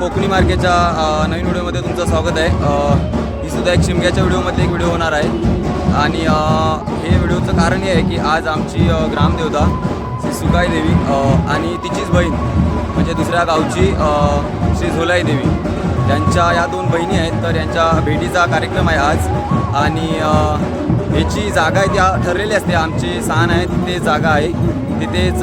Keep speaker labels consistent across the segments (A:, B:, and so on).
A: कोकणी मार्केटच्या नवीन व्हिडिओमध्ये तुमचं स्वागत आहे. ही सुद्धा एक शिमग्याच्या व्हिडिओमध्ये एक व्हिडिओ होणार आहे. आणि हे व्हिडिओचं कारण हे आहे की आज आमची ग्रामदेवता श्री सुकाई देवी आणि तिचीच बहीण म्हणजे दुसऱ्या गावची श्री झोलाई देवी. यांच्या या दोन बहिणी आहेत तर यांच्या भेटीचा कार्यक्रम आहे आज. आणि याची जागा आहे त्या ठरलेली असते. आमची सहान आहे तिथे जागा आहे. तिथेच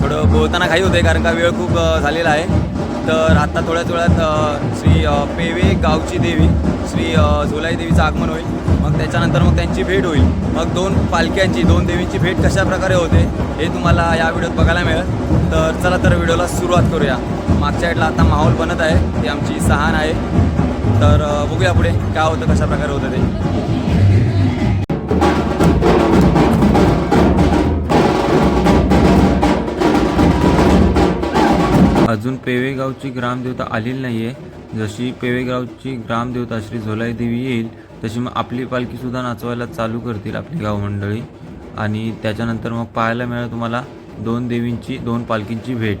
A: थोडं बोलताना घाई होते कारण का वेळ खूप झालेला आहे. तर आत्ता थोड्याच वेळात श्री पेवे गावची देवी श्री झोलाई देवीचं आगमन होईल. मग त्याच्यानंतर मग त्यांची भेट होईल. मग दोन पालख्यांची दोन देवींची भेट कशा प्रकारे होते हे तुम्हाला या व्हिडिओत बघायला मिळेल. तर चला तर व्हिडिओला सुरुवात करूया. मागच्या साईडला आता माहोल बनत आहे. ती आमची सहान आहे. तर बघूया पुढे काय होतं कशा प्रकारे होतं ते. अजून पेवेगावची ग्रामदेवता आलेली नाही
B: आहे
A: जशी पेवेगावची ग्रामदेवता श्री झोलाई देवी येईल तशी मग आपली पालखीसुद्धा नाचवायला चालू करतील आपली गाव मंडळी. आणि त्याच्यानंतर मग पाहायला मिळेल तुम्हाला दोन देवींची दोन पालखींची
B: भेट.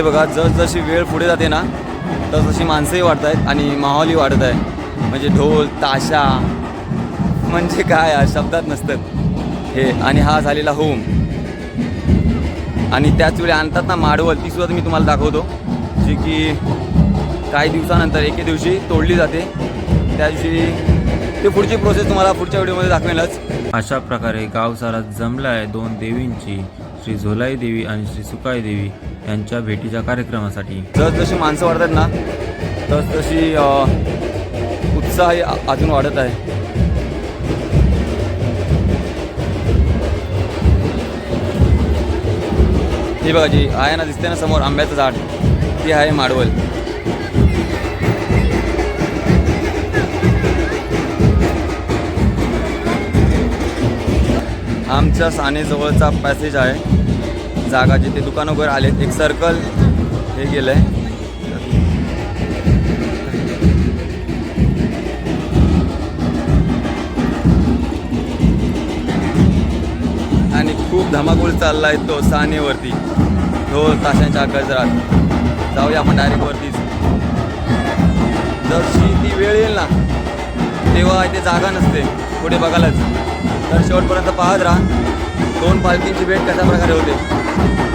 A: हे बघा जसजशी वेळ पुढे जाते ना तसतशी माणसंही वाढत आहेत आणि माहोलही वाढत आहे. म्हणजे ढोल ताशा म्हणजे काय शब्दात नसतात. हे आणि हा झालेला होम. आणि त्याच वेळी आणतात ना माडवल ती सुद्धा मी तुम्हाला दाखवतो. जी की काही दिवसानंतर एके दिवशी तोडली जाते. त्या दिवशी ते पुढची प्रोसेस तुम्हाला पुढच्या व्हिडिओमध्ये दाखवेलच.
B: अशा प्रकारे गाव सारा जमला आहे दोन देवींची. श्री झोलाई देवी आणि श्री सुकाई देवी यांच्या भेटीच्या कार्यक्रमासाठी.
A: जसजशी माणसं वाढतात ना तसतशी उत्साह अजून वाढत आहे. हे बघा जी आहे ना दिसते ना समोर आंब्याचं झाड. ती आहे माडवल. आमच्या सानेजवळचा पॅसेज आहे. जागा जिथे दुकानं वगैरे आलेत एक सर्कल हे गेलं आहे आणि खूप धमाकूळ चालला आहे तो सानेवरती. ढोल ताशांच्या गजरात जाऊया आपण डायरेक्ट वरतीच जशी ती वेळ येईल ना. तेव्हा इथे जागा नसते. पुढे बघायलाच तर शेवटपर्यंत पाहत राहा. दोन पालखींची भेट कशा प्रकारे होते? Thank you.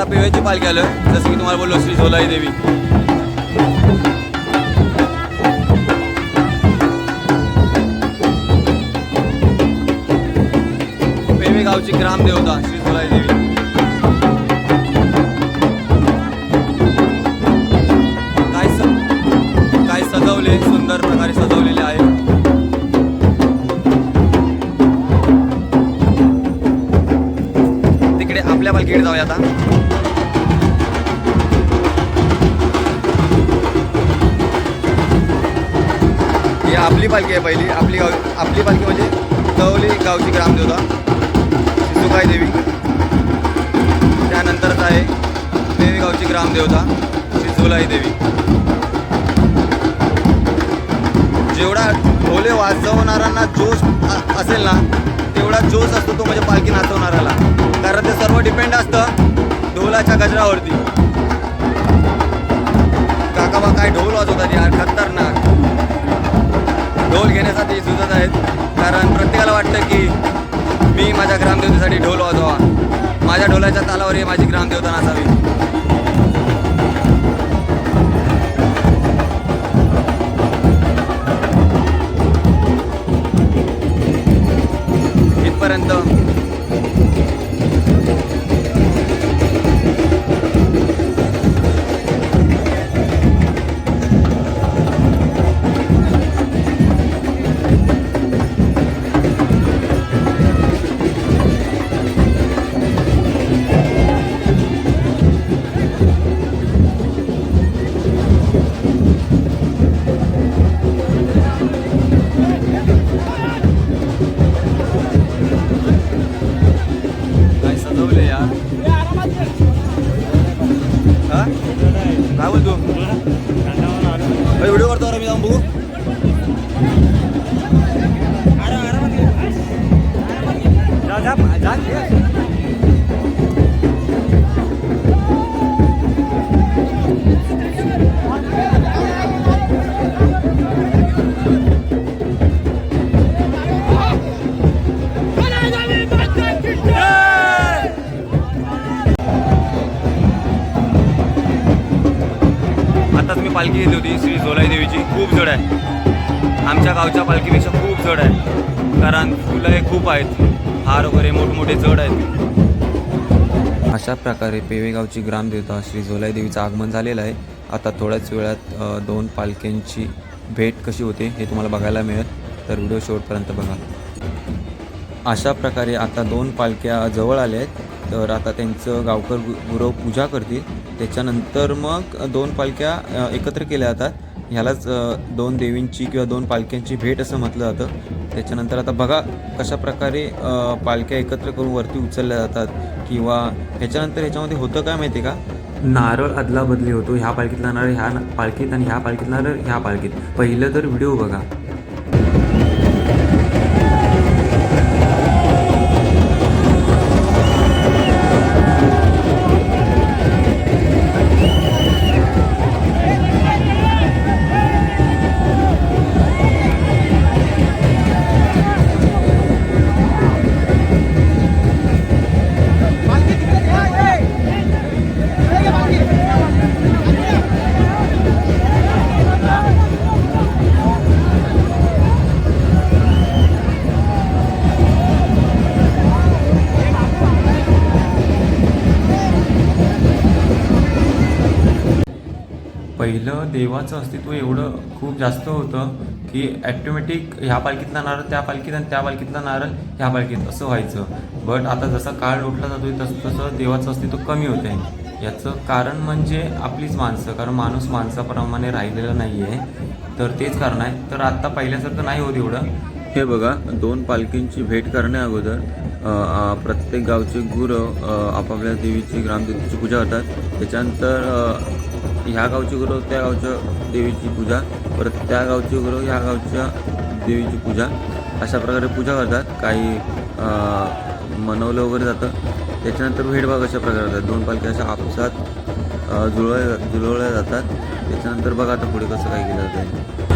A: आता पेवेची पालखी आलं जसं की तुम्हाला बोललो श्री झोलाई देवी. पेवे गावची ग्रामदेवता श्री आपली पालखी आहे पहिली. आपली गाव आपली पालखी म्हणजे कवली गावची ग्रामदेवता सुकाई देवी. त्यानंतरच आहे देवी गावची ग्रामदेवता श्री देवी. जेवढा ढोले वाजवणाऱ्यांना जोश असेल ना तेवढा जोश असतो तो म्हणजे पालखी नाचवणाऱ्याला. कारण ते सर्व डिपेंड असतं ढोलाच्या गजरावरती. काका बा काय ढोल वाजवतात यार खत्तर. ढोल घेण्यासाठी सुचत आहेत. कारण प्रत्येकाला वाटतं की मी माझ्या ग्रामदेवतेसाठी ढोल वाजवा. माझ्या ढोलाच्या तालावर ही माझी ग्रामदेवता नसावी इथपर्यंत पालखी घेतली होती श्री झोलाई देवीची. खूप जड आहे. आमच्या गावच्या पालखीपेक्षा खूप जड आहे. कारण फुलं हे खूप आहेत. हार वगैरे मोठमोठे जड आहेत. अशा प्रकारे पेवेगावची ग्रामदेवता श्री झोलाई देवीचं आगमन झालेलं आहे. आता थोड्याच वेळात दोन पालख्यांची भेट कशी होते हे तुम्हाला बघायला मिळेल. तर व्हिडिओ शेवटपर्यंत बघा. अशा प्रकारे आता दोन पालख्या जवळ आल्या आहेत. तर आता त्यांचं गावकर गुरव पूजा करतील. त्याच्यानंतर मग दोन पालख्या एकत्र केल्या जातात. ह्यालाच दोन देवींची किंवा दोन पालख्यांची भेट असं म्हटलं जातं. त्याच्यानंतर आता बघा कशा प्रकारे पालख्या एकत्र करून वरती उचलल्या जातात किंवा ह्याच्यानंतर ह्याच्यामध्ये होतं काय माहिती आहे का? नारळ अदला बदली होतो ह्या पालखीतला नारळ ह्या पालखीत आणि ह्या पालखीतला नारळ ह्या पालखीत. पहिलं तर व्हिडिओ बघा. पहिलं देवाचं अस्तित्व एवढं खूप जास्त होतं की ॲटोमॅटिक ह्या पालखीतला नारळ त्या पालखीत आणि त्या पालखीतला नारळ ह्या पालखीत असं व्हायचं. बट आता जसा काळ लोटला जातोय तसं तसं देवाचं अस्तित्व कमी होत आहे याचं कारण म्हणजे आपलीच माणसं कारण माणूस माणसाप्रमाणे राहिलेलं नाही
B: आहे
A: तर तेच कारण आहे. तर आत्ता पहिल्यासारखं नाही होत एवढं. हे बघा दोन पालखींची भेट करण्या अगोदर प्रत्येक गावचे गुरु आपापल्या देवीची ग्रामदेवीची पूजा करतात. त्याच्यानंतर ह्या गावचे गुरु त्या गावच्या देवीची पूजा परत त्या गावचे गुरु ह्या गावच्या देवीची पूजा. अशा प्रकारे पूजा करतात. काही मनवलं वगैरे जातं. त्याच्यानंतर भेटभाग अशा प्रकारे होतात दोन पालख्या अशा आपसात जुळवल्या जुळवल्या जातात. त्याच्यानंतर बघा आता पुढे कसं काय केलं जातं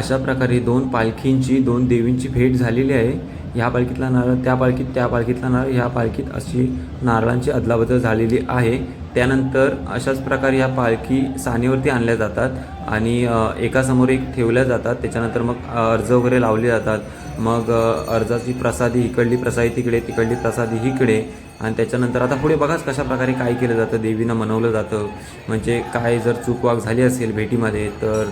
A: अशा
B: प्रकारे
A: दोन पालखींची दोन देवींची
B: भेट झालेली आहे. ह्या
A: पालखीतला
B: नारळ त्या पालखीत त्या पालखीतला नारळ ह्या पालखीत अशी
A: नारळांची अदलाबदल झालेली
B: आहे.
A: त्यानंतर
B: अशाच
A: प्रकारे
B: ह्या पालखी सानेवरती
A: आणल्या
B: जातात
A: आणि
B: एकासमोर एक ठेवल्या जातात.
A: त्याच्यानंतर मग अर्ज वगैरे लावले जातात. मग अर्जाची प्रसादी
B: इकडली
A: प्रसादी
B: तिकडे
A: तिकडली प्रसादी इकडे. आणि त्याच्यानंतर आता पुढे बघाच कशा प्रकारे काय केलं जातं देवीनं मनवलं जातं. म्हणजे काय जर चूकवाक झाली असेल भेटीमध्ये
B: तर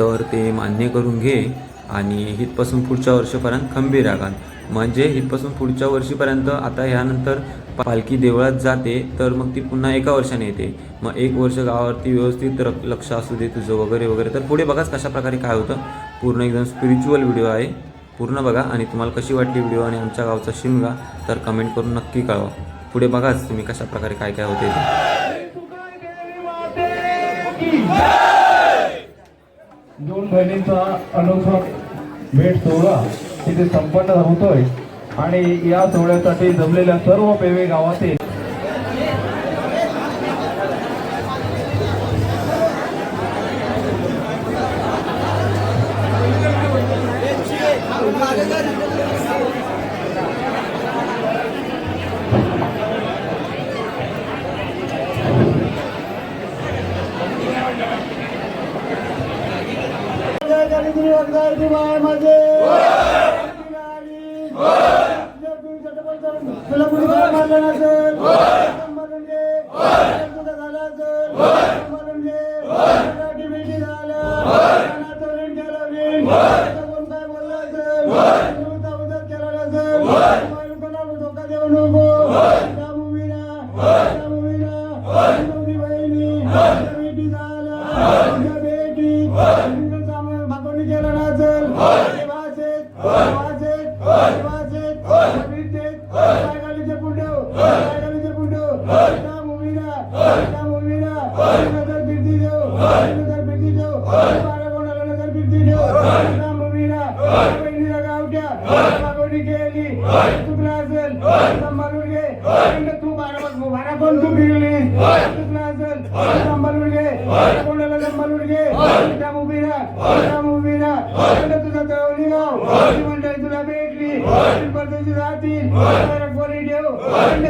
A: तर ते मान्य करून
B: घे
A: आणि इथपासून पुढच्या वर्षीपर्यंत खंबीर रागान. म्हणजे इथपासून पुढच्या वर्षीपर्यंत आता ह्यानंतर पालखी देवळात जाते तर मग ती पुन्हा एका वर्षाने येते. मग एक वर्ष गावावरती व्यवस्थित र- लक्ष असू दे तुझं वगैरे वगैरे. तर पुढे बघाच कशाप्रकारे काय होतं. पूर्ण एकदम स्पिरिच्युअल व्हिडिओ आहे. पूर्ण बघा आणि तुम्हाला कशी वाटली व्हिडिओ आणि आमच्या गावचा शिमगा तर कमेंट करून नक्की कळवा. पुढे बघाच तुम्ही कशा प्रकारे काय काय होते ते.
C: दोन बहिणींचा अनोखा भेट सोहळा तिथे संपन्न होतोय. आणि या सोहळ्यासाठी जमलेल्या सर्व पेवे गावातील कोण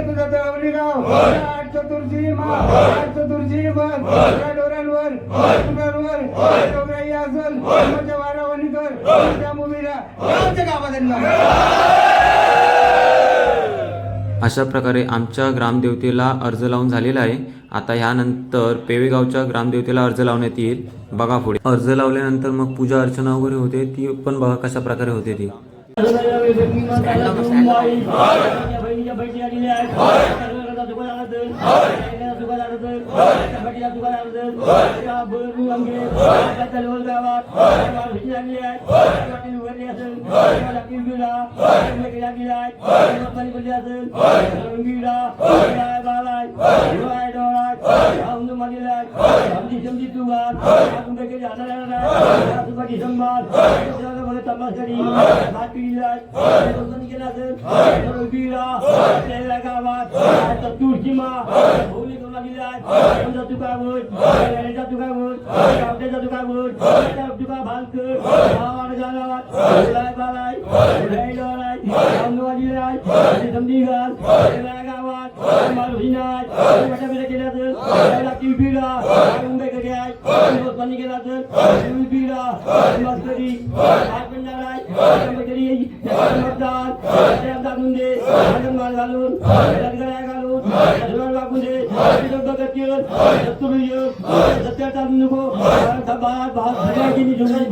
C: तुझा तळवली गाव आठ चतुर्थी मा आठ चतुर्थी बन आमच्या आमच्या आमच्या
A: अशा प्रकारे आमच्या ग्रामदेवतेला अर्ज लावून झालेला आहे आता ह्यानंतर पेवेगावच्या ग्रामदेवतेला अर्ज लावण्यात येईल बघा पुढे अर्ज लावल्यानंतर मग पूजा अर्चना वगैरे होते ती पण बघा कशा प्रकारे होते ती बटिया दुकानाबद्दल अंगे लोल गावात भीती लागली आहे उभारली असेल लाकीव गेला लागली आहे पाणी पडली असेल रंगीला बाळाय डोळाय डोळाय आमदू मागेल आमची समजी दुबार तुमच्या केली हातात येणार तुमची संभार तपासणी भात पिला केला असेल रंगीला गावात तुळशी मा भौलिक समजा तुका बोल गाडीचा तुका बोल कापडेचा तुका बोल तुका भालकर गावाला गावात बालाय बालाय बालाय बालाय अंगवाडी राय समजी घाल. गावात मालुहिनाय मोठ्या बिला केल्या तर. त्याला आहे मुंडे माल घालून. જુલાલ બાપુજી શ્રીરંગ ભગતિયર દત્તુરયર સત્યાર તાલુકો ભારત ભારત ભગવાનજીની જુલાલ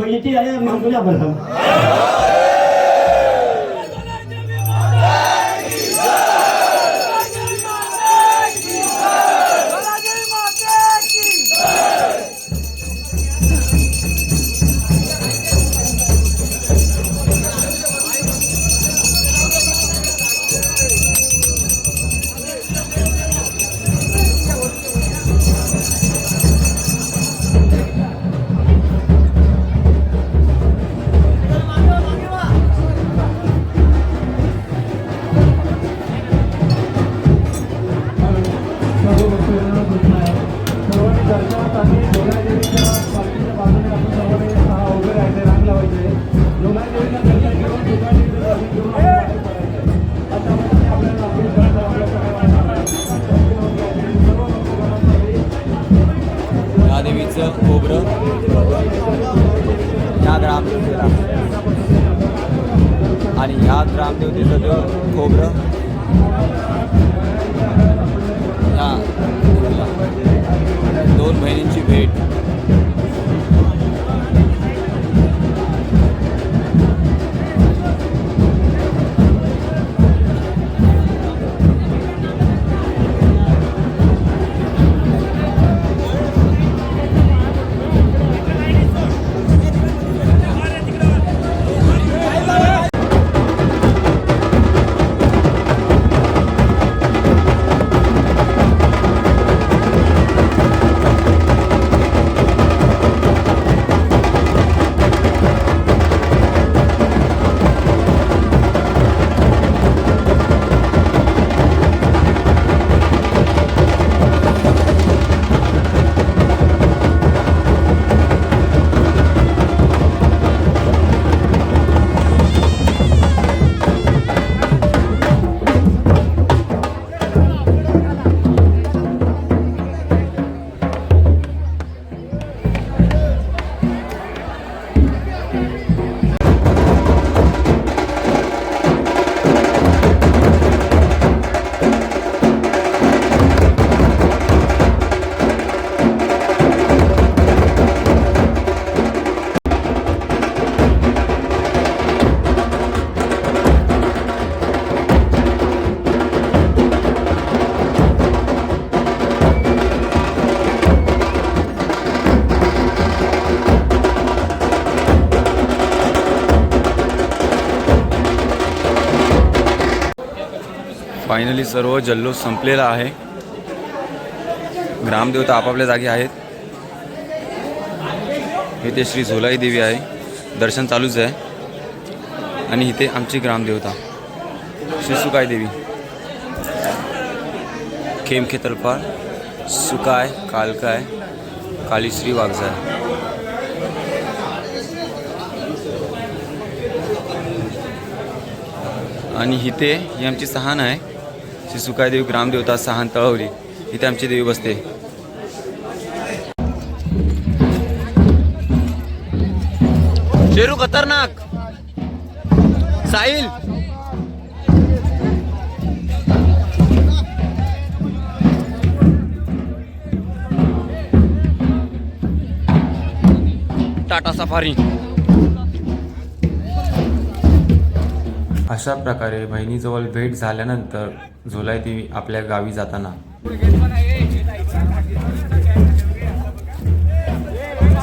A: फायनली सर्व जल्लोष संपलेला आहे. ग्रामदेवता आपापल्या जागी आहेत. इथे श्री झोलाई देवी आहे. दर्शन चालूच आहे. आणि इथे आमची ग्रामदेवता श्री सुकाय देवी. खेम खेतलपाळ सुकाय कालकाय कालीश्री वाघजाय. आणि इथे ही आमची सहान आहे. श्री सुकायदेवी ग्रामदेवता सहान तळवली. इथे आमची देवी बसते. शेरू खतरनाक. साहिल. टाटा सफारी. अशा प्रकारे बहिणीजवळ भेट झाल्यानंतर झोलाई देवी आपल्या गावी जाताना.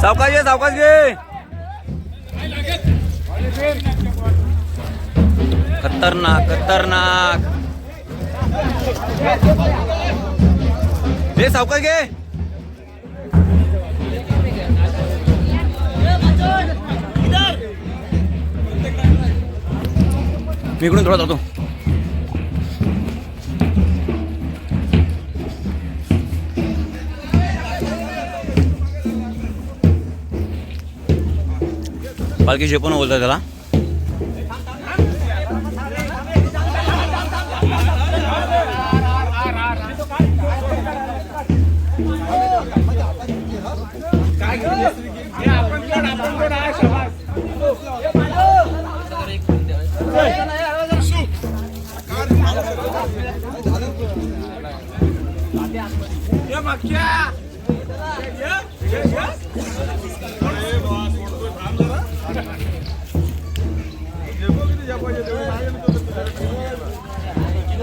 A: सावकाश घे सावकाश घे खतरनाक खतरनाक. हे सावकाश घे मी इकडून थोडा जातो. पालखी शेपून पण बोलतात त्याला? 기가 막혀!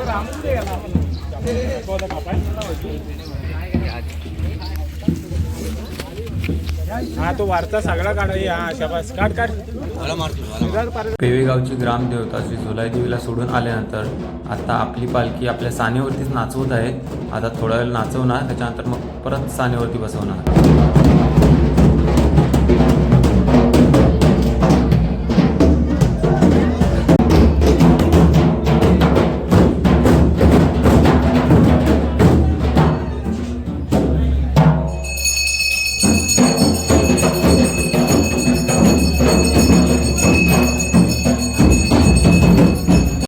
A: राम हा तो
D: वारता सगळा काढ हा शबास. काढ काढ.
A: पेवेगावची ग्रामदेवता श्री झोलाई देवीला सोडून आल्यानंतर आता आपली पालखी आपल्या सानेवरतीच नाचवत आहे. आता थोडा वेळ नाचवणार त्याच्यानंतर मग परत सानेवरती बसवणार.